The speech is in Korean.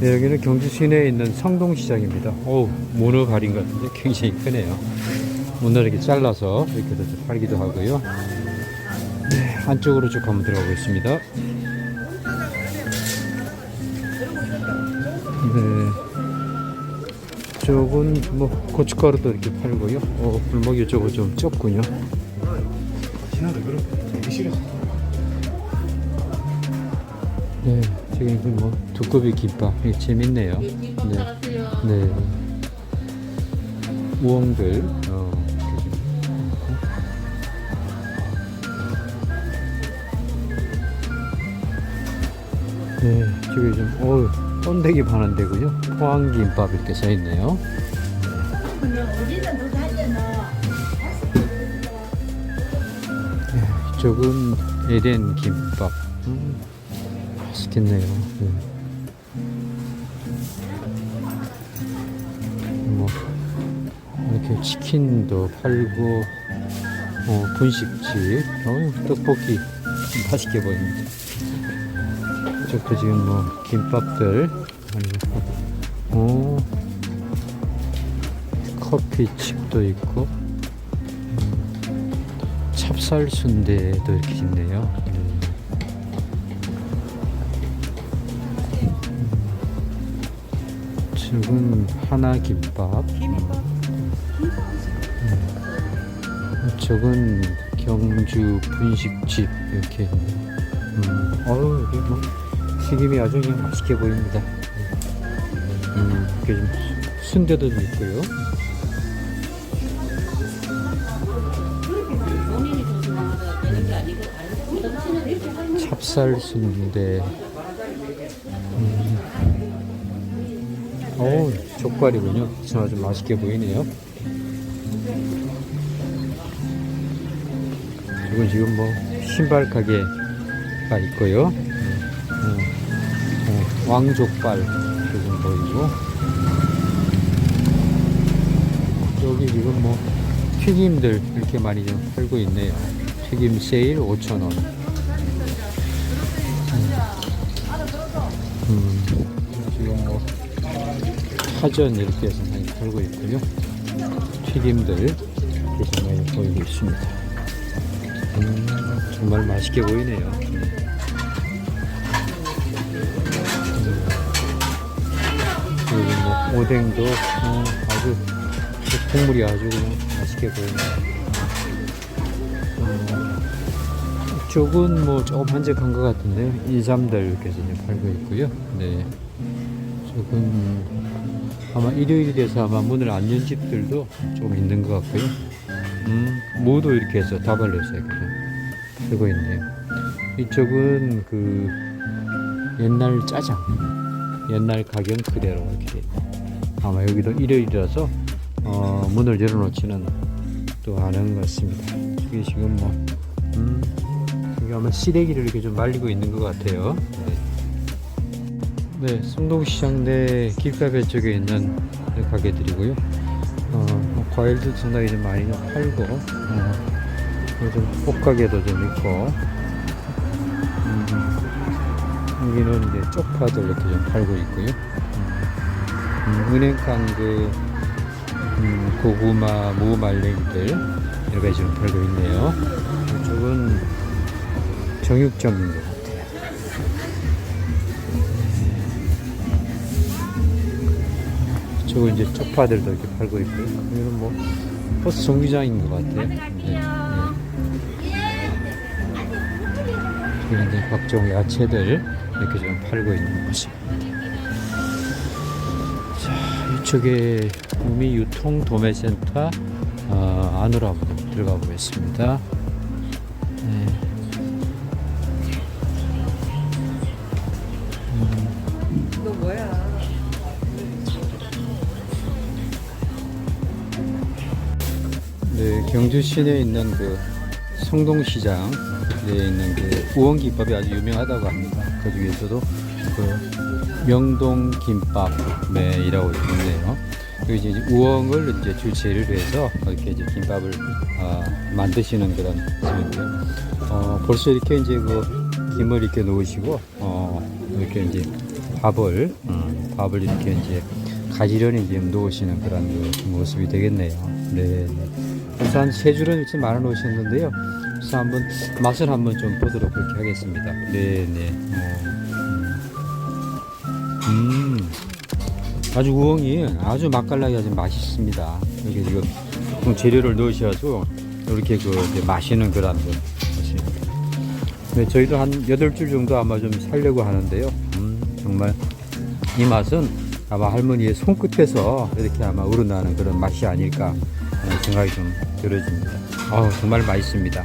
네, 여기는 경주 시내에 있는 성동시장입니다. 발인 것 같은데 굉장히 크네요. 문어 이렇게 잘라서 이렇게 해서 팔기도 하고요. 네, 안쪽으로 쭉 한번 들어가고 있습니다. 네. 쪽은 뭐 고춧가루도 이렇게 팔고요. 어, 불목이 쪽은 좀 좁군요. 신화도 그렇고 되게 싫어. 네, 저기 그뭐 두꺼비 김밥 이게 재밌네요. 네, 네. 우엉들 어. 네, 저기 좀 어우 번데기 파는 데고요. 포항 김밥 이렇게 써 있네요. 네, 이쪽은 에덴 김밥. 음, 맛있겠네요. 네. 뭐 이렇게 치킨도 팔고 어, 분식집, 어, 떡볶이 맛있게 보입니다. 이쪽도 지금 뭐 김밥들 어, 커피집도 있고 음, 찹쌀 순대도 이렇게 있네요. 음. 지금 하나 김밥. 음. 이쪽은 경주 분식집 이렇게 있네. 음, 어우 여기 뭐 튀김이 아주 그냥 맛있게 보입니다. 음, 이렇게 좀 순대도 좀 있고요. 찹쌀 순대. 어우, 족발이군요. 저 아주 맛있게 보이네요. 이건 지금 뭐 신발 가게가 있고요. 음, 어, 왕족발 조금 보이고 여기 지금 뭐 튀김들 이렇게 많이 좀 팔고 있네요. 튀김 세일 5,000원. 음, 지금 뭐 파전 이렇게 해서 많이 팔고 있고요. 튀김들 이렇게 많이 보이고 있습니다. 음, 정말 맛있게 보이네요. 그리고 뭐 오뎅도 어, 아주 국물이 아주 그냥 맛있게 보이네요. 음, 이쪽은 뭐 조금 한적한 것 같은데 인삼들 이렇게 팔고 있고요. 네. 조금 아마 일요일이 돼서 아마 문을 안 연 집들도 좀 있는 것 같고요. 음, 무도 이렇게 해서 다발려서 이렇게 좀 팔고 있네요. 이쪽은 그 옛날 짜장, 옛날 가격 그대로 이렇게. 아마 여기도 일요일이라서 어, 문을 열어놓지는 또 않은 것 같습니다. 이게 지금 뭐, 음, 여기 아마 시래기를 이렇게 좀 말리고 있는 것 같아요. 네. 네, 성동시장 내 길가배 쪽에 있는 가게들이고요. 어, 뭐 과일도 상당히 좀 많이 좀 팔고, 어, 좀 옷가게도 좀 있고, 음, 여기는 이제 쪽파도 이렇게 좀 팔고 있고요. 음, 은행깡 그, 음, 고구마, 무 말랭이들 여러 가지 좀 팔고 있네요. 이쪽은 같 저거 이제 쪽파들도 이렇게 팔고 있고요. 여기는 뭐 버스 정류장인 것 같아요. 네. 네. 각종 야채들 이렇게 좀 팔고 있는 곳입니다. 자, 이쪽에 구미 유통 도매센터 어, 안으로 한번 들어가 보겠습니다. 네, 경주 시내에 있는 그 성동시장 에 있는 그 우엉김밥이 아주 유명하다고 합니다. 그 중에서도 그 명동 김밥이라고 있는데요. 그 이제 우엉을 이제 주 재료로 해서 이렇게 이제 김밥을 어, 만드시는 그런 집인데요. 어, 벌써 이렇게 이제 그 김을 이렇게 놓으시고 어, 이렇게 이제 밥을 음, 밥을 이렇게 이제 가지런히 지금 놓으시는 그런 그 모습이 되겠네요. 네. 한세 줄은 이렇게 말아 놓으셨는데요. 그래서 한번 맛을 한번 좀 보도록 그렇게 하겠습니다. 네, 네. 어, 음. 음. 아주 우엉이 아주 맛깔나게 아주 맛있습니다. 이렇게 지금 재료를 넣으셔가지고 이렇게 그 마시는 그런 그 맛이. 네, 저희도 한 8줄 정도 아마 좀 살려고 하는데요. 음, 정말 이 맛은 아마 할머니의 손끝에서 이렇게 아마 우러나는 그런 맛이 아닐까 생각이 좀 들어집니다. 아 정말 맛있습니다.